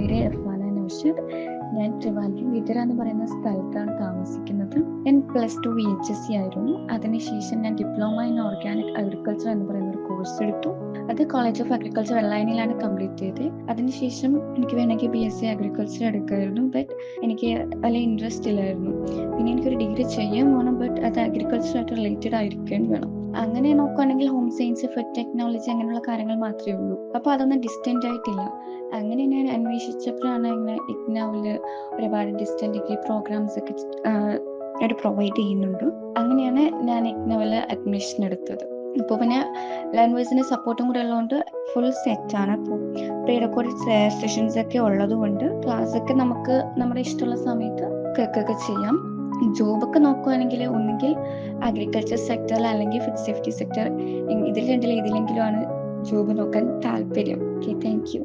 പേര് ഇർഫാന നൗഷദ്. ഞാൻ ട്രിവാൻഡ്രം വിതര എന്ന് പറയുന്ന സ്ഥലത്താണ് താമസിക്കുന്നത്. ഞാൻ plus two V H S C ആയിരുന്നു. അതിനുശേഷം ഞാൻ ഡിപ്ലോമ ഇൻ ഓർഗാനിക് അഗ്രികൾച്ചർ എന്ന് പറയുന്ന ഒരു കോഴ്സ് എടുത്തു. അത് കോളേജ് ഓഫ് അഗ്രികൾച്ചർ വെള്ളായണിയിലാണ് കംപ്ലീറ്റ് ചെയ്തത് അതിനുശേഷം എനിക്ക് വേണമെങ്കിൽ ബി എസ് സി അഗ്രികൾച്ചർ എടുക്കായിരുന്നു ബട്ട് എനിക്ക് വലിയ ഇൻട്രസ്റ്റ് ഇല്ലായിരുന്നു. പിന്നെ എനിക്കൊരു ഡിഗ്രി ചെയ്യാൻ വേണം ബട്ട് അത് അഗ്രികൾച്ചറായിട്ട് റിലേറ്റഡ് ആയിരിക്കുകയും വേണം അങ്ങനെ നോക്കുകയാണെങ്കിൽ ഹോം സയൻസ് ഫുഡ് ടെക്നോളജി അങ്ങനെയുള്ള കാര്യങ്ങൾ മാത്രമേ ഉള്ളൂ. അപ്പോൾ അതൊന്നും ഡിസ്റ്റന്റ് ആയിട്ടില്ല. അങ്ങനെ ഞാൻ അന്വേഷിച്ചപ്പോഴാണ് ഇങ്ങനെ ഇഗ്നോവിൽ ഒരുപാട് ഡിസ്റ്റന്റ് ഡിഗ്രി പ്രോഗ്രാംസ് ഒക്കെ പ്രൊവൈഡ് ചെയ്യുന്നുണ്ട്. അങ്ങനെയാണ് ഞാൻ ഇഗ്നോവിൽ അഡ്മിഷൻ എടുത്തത്. ഇപ്പോൾ പിന്നെ ലാംഗ്വേജിന്റെ സപ്പോർട്ടും കൂടെ ഉള്ളതുകൊണ്ട് ഫുൾ സെറ്റാണ് അപ്പോൾ പ്രീ റെക്കോർഡ് സെഷൻസ് ഒക്കെ ഉള്ളത് കൊണ്ട് ക്ലാസ് ഒക്കെ നമുക്ക് നമ്മുടെ ഇഷ്ടമുള്ള സമയത്ത് കേൾക്കുകയൊക്കെ ചെയ്യാം. ജോബൊക്കെ നോക്കുകയാണെങ്കിൽ ഒന്നുകിൽ അഗ്രികൾച്ചർ സെക്ടറിൽ അല്ലെങ്കിൽ ഫുഡ് സേഫ്റ്റി സെക്ടർ ഇതിൽ രണ്ടിൽ ഏതിലെങ്കിലും ആണ് ജോബ് നോക്കാൻ താല്പര്യം. Okay thank you